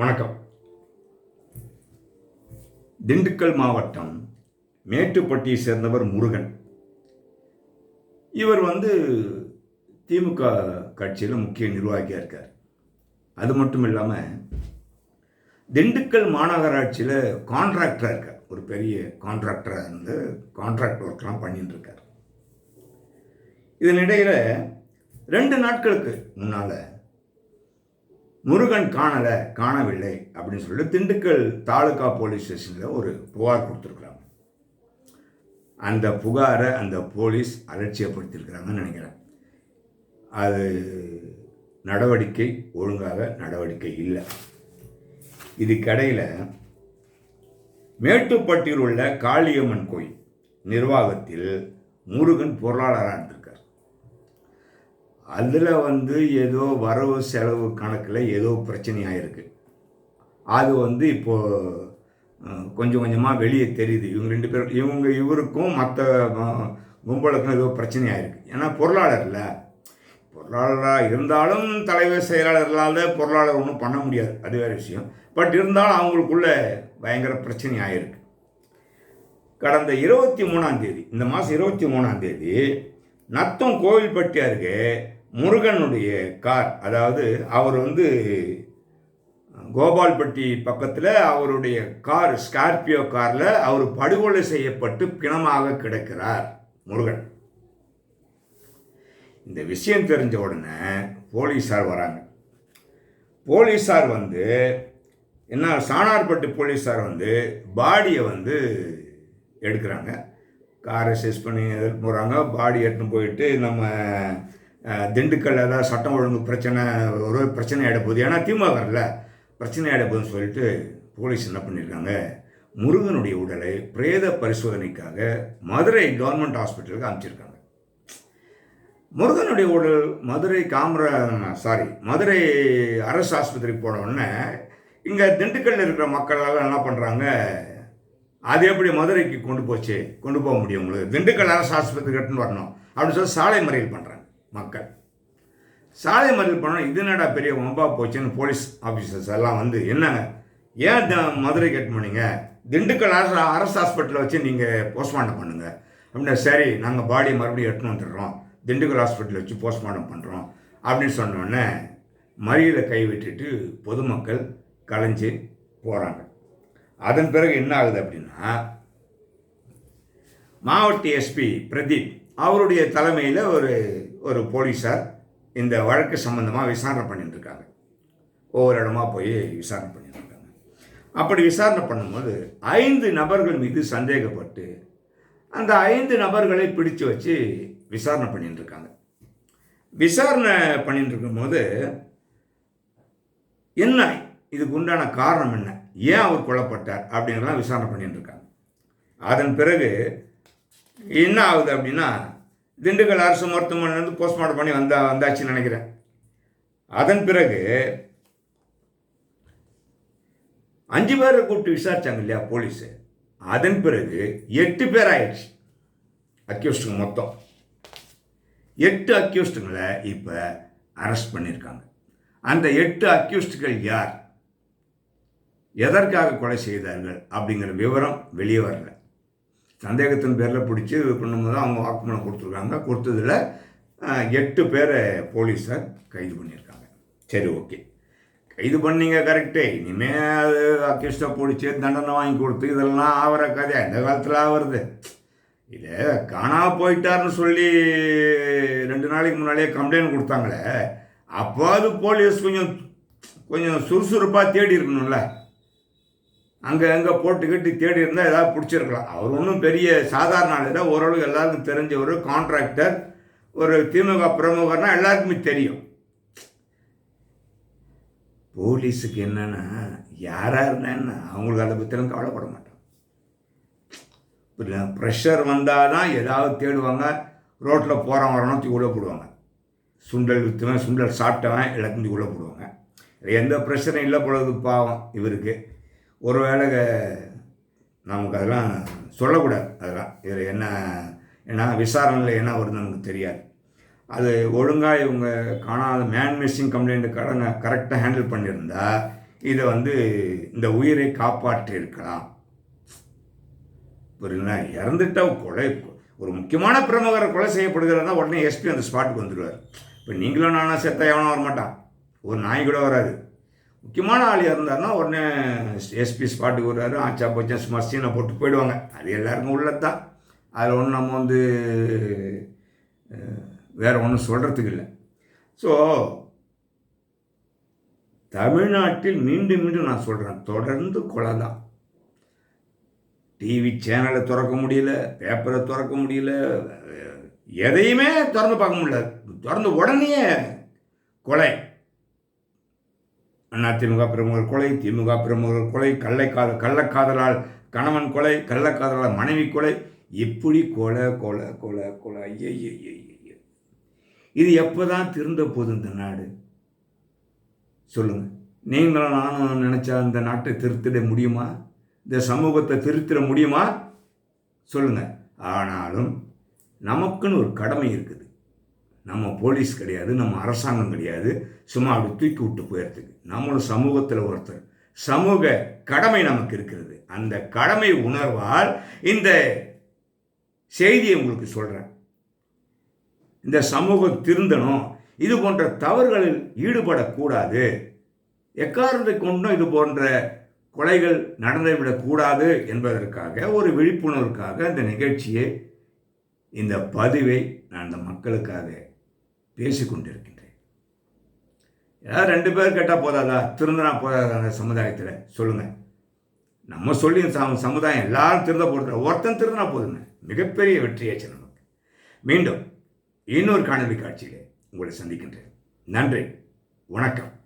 வணக்கம். திண்டுக்கல் மாவட்டம் மேட்டுப்பட்டியை சேர்ந்தவர் முருகன். இவர் வந்து திமுக கட்சியில் முக்கிய நிர்வாகியாக இருக்கார். அது மட்டும் இல்லாமல் திண்டுக்கல் மாநகராட்சியில் கான்ட்ராக்டராக இருக்கார். ஒரு பெரிய கான்ட்ராக்டராக இருந்து கான்ட்ராக்ட் ஒர்க்லாம் பண்ணிட்டு இருக்கார். இதனிடையில் ரெண்டு நாட்களுக்கு முன்னால் முருகன் காணலை காணவில்லை அப்படின்னு சொல்லிட்டு திண்டுக்கல் தாலுகா போலீஸ் ஸ்டேஷனில் ஒரு புகார் கொடுத்துருக்குறாங்க. அந்த புகாரை அந்த போலீஸ் அலட்சியப்படுத்தியிருக்கிறாங்கன்னு நினைக்கிறேன். அது நடவடிக்கை ஒழுங்காக நடவடிக்கை இல்லை. இதுக்கடையில் மேட்டுப்பட்டியில் உள்ள காளியம்மன் கோயில் நிர்வாகத்தில் முருகன் பொருளாளராக இருந்திருக்கு அதில் வந்து ஏதோ வரவு செலவு கணக்கில் ஏதோ பிரச்சனையாக இருக்குது அது வந்து இப்போது கொஞ்சம் கொஞ்சமாக வெளியே தெரியுது. இவங்க ரெண்டு பேரும் இவங்க இவருக்கும் மற்ற கும்பலுக்கும் ஏதோ பிரச்சனையாக இருக்குது ஏன்னா பொருளாளர் இல்லை பொருளாளராக இருந்தாலும் தலைவர் செயலாளர்களால் பொருளாளர் ஒன்றும் பண்ண முடியாது. அது வேறு விஷயம். பட் இருந்தாலும் அவங்களுக்குள்ள பயங்கர பிரச்சனை ஆகிருக்கு கடந்த இருபத்தி மூணாம் தேதி இந்த மாதம் இருபத்தி மூணாம் தேதி நத்தம் கோவில்பட்டி அருகே முருகனுடைய கார் அதாவது அவர் வந்து கோபால்பட்டி பக்கத்தில் அவருடைய கார் ஸ்கார்பியோ காரில் அவர் படுகொலை செய்யப்பட்டு பிணமாக கிடக்கிறார் முருகன். இந்த விஷயம் தெரிஞ்ச உடனே போலீஸார் வராங்க. போலீஸார் வந்து என்ன சாணார்பட்டு போலீஸார் வந்து பாடியை வந்து எடுக்கிறாங்க. காரை செஸ் பண்ணி எடுத்து போகிறாங்க பாடி எடுத்துன்னு போயிட்டு நம்ம திண்டுக்கல் ஏதாவது சட்டம் ஒழுங்கு பிரச்சனை ஒரு பிரச்சனை ஆகிட போகுது. ஏன்னா திமுக வரல. பிரச்சனை ஆகிட போகுதுன்னு சொல்லிட்டு போலீஸ் என்ன பண்ணியிருக்காங்க முருகனுடைய உடலை பிரேத பரிசோதனைக்காக மதுரை கவர்மெண்ட் ஹாஸ்பிட்டலுக்கு அனுப்பிச்சிருக்காங்க. முருகனுடைய உடல் மதுரை காமரா சாரி மதுரை அரசு ஆஸ்பத்திரிக்கு போன உடனே இங்கே திண்டுக்கல்ல இருக்கிற மக்களால் என்ன பண்ணுறாங்க அது எப்படி மதுரைக்கு கொண்டு போச்சு? கொண்டு போக முடியும் உங்களுக்கு? திண்டுக்கல் அரசு ஆஸ்பத்திரி கட்டுன்னு வரணும். அப்படின்னு சொல்லி சாலை மறியல் பண்ணுறாங்க மக்கள். சாலை மறியல் பண்ணால் இது என்னடா பெரிய வம்பா போச்சுன்னு போலீஸ் ஆஃபீஸர்ஸ் எல்லாம் வந்து என்னங்க? ஏன் த- மதுரை கேட் பண்ணீங்க? திண்டுக்கல் அரசு அரசு ஹாஸ்பிட்டலில் வச்சு நீங்கள் போஸ்ட்மார்ட்டம் பண்ணுங்க. அப்படின்னா சரி நாங்கள் பாடியை மறுபடியும் எடுத்துன்னு வந்துடுறோம். திண்டுக்கல் ஹாஸ்பிட்டலில் வச்சு போஸ்ட்மார்ட்டம் பண்ணுறோம் அப்படின்னு சொன்னோடனே மறியலை கைவிட்டுட்டு பொதுமக்கள் கலைஞ்சு போகிறாங்க அதன் பிறகு என்ன ஆகுது அப்படின்னா மாவட்ட எஸ்பி பிரதீப் அவருடைய தலைமையில் ஒரு ஒரு போலீஸார் இந்த வழக்கு சம்மந்தமாக விசாரணை பண்ணிட்டுருக்காங்க. ஒவ்வொரு இடமா போய் விசாரணை பண்ணிட்டுருக்காங்க. அப்படி விசாரணை பண்ணும்போது ஐந்து நபர்கள் மீது சந்தேகப்பட்டு அந்த ஐந்து நபர்களை பிடிச்சு வச்சு விசாரணை பண்ணிட்டுருக்காங்க. விசாரணை பண்ணிட்டு இருக்கும்போது என்ன இதுக்கு உண்டான காரணம் என்ன? ஏன் அவர் கொல்லப்பட்டார் அப்படிங்கிறலாம் விசாரணை பண்ணிட்டு இருக்காங்க அதன் பிறகு என்ன ஆகுது அப்படின்னா திண்டுக்கல் அரசு மருத்துவமனையிலேருந்து போஸ்ட்மார்ட்டம் பண்ணி வந்தா வந்தாச்சுன்னு நினைக்கிறேன். அதன் பிறகு அஞ்சு பேரை கூப்பிட்டு விசாரிச்சாங்க இல்லையா போலீஸு. அதன் பிறகு எட்டு பேர் ஆயிடுச்சு அக்யூஸ்டுங்க மொத்தம். எட்டு அக்யூஸ்டுங்களை இப்போ அரெஸ்ட் பண்ணியிருக்காங்க. அந்த எட்டு அக்யூஸ்டுகள் யார்? எதற்காக கொலை செய்தார்கள் அப்படிங்கிற விவரம் வெளியே வரல. சந்தேகத்தின் பேரில் பிடிச்சி இது பண்ணும்போது அவங்க வாக்குமூலம் கொடுத்துருக்காங்க. கொடுத்ததில் எட்டு பேரை போலீஸார் கைது பண்ணியிருக்காங்க. சரி ஓகே. கைது பண்ணீங்க கரெக்டே இனிமேல் அது அக்யூஸ்டாக பிடிச்சி தண்டனை வாங்கி கொடுத்து இதெல்லாம் ஆகிற கதை அந்த காலத்தில் ஆகிறது இதே காணாமல் போயிட்டாருன்னு சொல்லி ரெண்டு நாளைக்கு முன்னாடியே கம்ப்ளைண்ட் கொடுத்தாங்களே அப்போ அது போலீஸ் கொஞ்சம் கொஞ்சம் சுறுசுறுப்பாக தேடி இருக்கணும்ல. அங்கே அங்கே போட்டுக்கிட்டு தேடி இருந்தால் ஏதாவது பிடிச்சிருக்கலாம். அவர் ஒன்றும் பெரிய சாதாரண ஆள் இல்லை. ஓரளவு எல்லாருக்கும் தெரிஞ்ச ஒரு கான்ட்ராக்டர் ஒரு திமுக பிரமுகர்னா எல்லாருக்குமே தெரியும். போலீஸுக்கு என்னென்னா யாராக இருந்தா என்ன அவங்களுக்கு அதை பற்றிலாம் கவலைப்பட மாட்டாங்க புரியல ப்ரெஷர் வந்தால் தான் ஏதாவது தேடுவாங்க. ரோட்டில் போகிறவன் வரணும் தூக்கி உள்ளே போடுவாங்க. சுண்டல் விற்றுவன் சுண்டல் சாப்பிட்டவன் எல்லாத்தையும் தூக்கி உள்ளே போடுவாங்க. எந்த பிரச்சனையும் இல்லை பொழுது பாவம் இவருக்கு. ஒரு வேளை நமக்கு அதெல்லாம் சொல்லக்கூடாது அதெல்லாம். இதில் என்ன ஏன்னா விசாரணையில் என்ன வருதுன்னு நமக்கு தெரியாது. அது ஒழுங்காக இவங்க காணாத மேன் மிஸ்ஸிங் கம்ப்ளைண்ட் கடனை கரெக்டாக ஹேண்டில் பண்ணியிருந்தா இதை வந்து இந்த உயிரை காப்பாற்றி இருக்கலாம் புரியுங்களா இறந்துட்டா கொலை ஒரு முக்கியமான பிரமுகர் கொலை செய்யப்படுகிறதா உடனே எஸ்பி அந்த ஸ்பாட்டுக்கு வந்துடுவார் இப்போ நீங்களும் நானும் செத்தா எவனும் வரமாட்டான். ஒரு நாய் கூட வராது. முக்கியமான ஆள் இருந்தாருன்னா உடனே எஸ்பி ஸ்பாட்டுக்கு வருவார் ஆச்சா போச்சா சும்மா சீனை போட்டு போயிடுவாங்க. அது எல்லாருக்கும் உள்ளதான் அதில் ஒன்றும் நம்ம வந்து வேறு ஒன்றும் சொல்கிறதுக்கு இல்லை. ஸோ தமிழ்நாட்டில் மீண்டும் மீண்டும் நான் சொல்கிறேன் தொடர்ந்து கொலை தான் டிவி சேனலை திறக்க முடியல பேப்பரை திறக்க முடியல எதையுமே திறந்து பார்க்க முடியல. திறந்த உடனே கொலை. அதிமுக பிரமுகர் கொலை திமுக பிரமுகர் கொலை கள்ளக்காத கள்ளக்காதலால் கணவன் கொலை கள்ளக்காதலால் மனைவி கொலை இப்படி கொலை கொலை கொலை கொலை. ஐயோ இது எப்போ தான் திருந்த போகுது இந்த நாடு? சொல்லுங்கள் நீங்களும் நானும் நினச்சா இந்த நாட்டை திருத்திட முடியுமா? இந்த சமூகத்தை திருத்திட முடியுமா? சொல்லுங்கள் ஆனாலும் நமக்குன்னு ஒரு கடமை இருக்குது. நம்ம போலீஸ் கிடையாது நம்ம அரசாங்கம் கிடையாது. சும்மா அப்படி தூக்கி விட்டு போயிடுறதுக்கு நம்மளும் சமூகத்தில் ஒருத்தர். சமூக கடமை நமக்கு இருக்கிறது. அந்த கடமை உணர்வால் இந்த செய்தியை உங்களுக்கு சொல்கிறேன் இந்த சமூகம் திருந்தணும். இது போன்ற தவறுகளில் ஈடுபடக்கூடாது. எக்காரணத்தை கொண்டும் இது போன்ற கொலைகள் நடந்துவிடக்கூடாது என்பதற்காக ஒரு விழிப்புணர்வுக்காக இந்த நிகழ்ச்சியை இந்த பதிவை நான் இந்த மக்களுக்காக பேசிக்கொண்டிருக்கின்றேன். ஏதாவது ரெண்டு பேர் கேட்டால் போதாதா? திருந்தினா போதாதா அந்த சமுதாயத்தில்? சொல்லுங்கள் நம்ம சொல்லி சமுதாயம் எல்லாரும் திருந்த போடுற ஒருத்தன் திருந்தினா போதுங்க. மிகப்பெரிய வெற்றியாச்சு நமக்கு. மீண்டும் இன்னொரு காணொலி காட்சியில் உங்களை சந்திக்கின்றேன். நன்றி. வணக்கம்.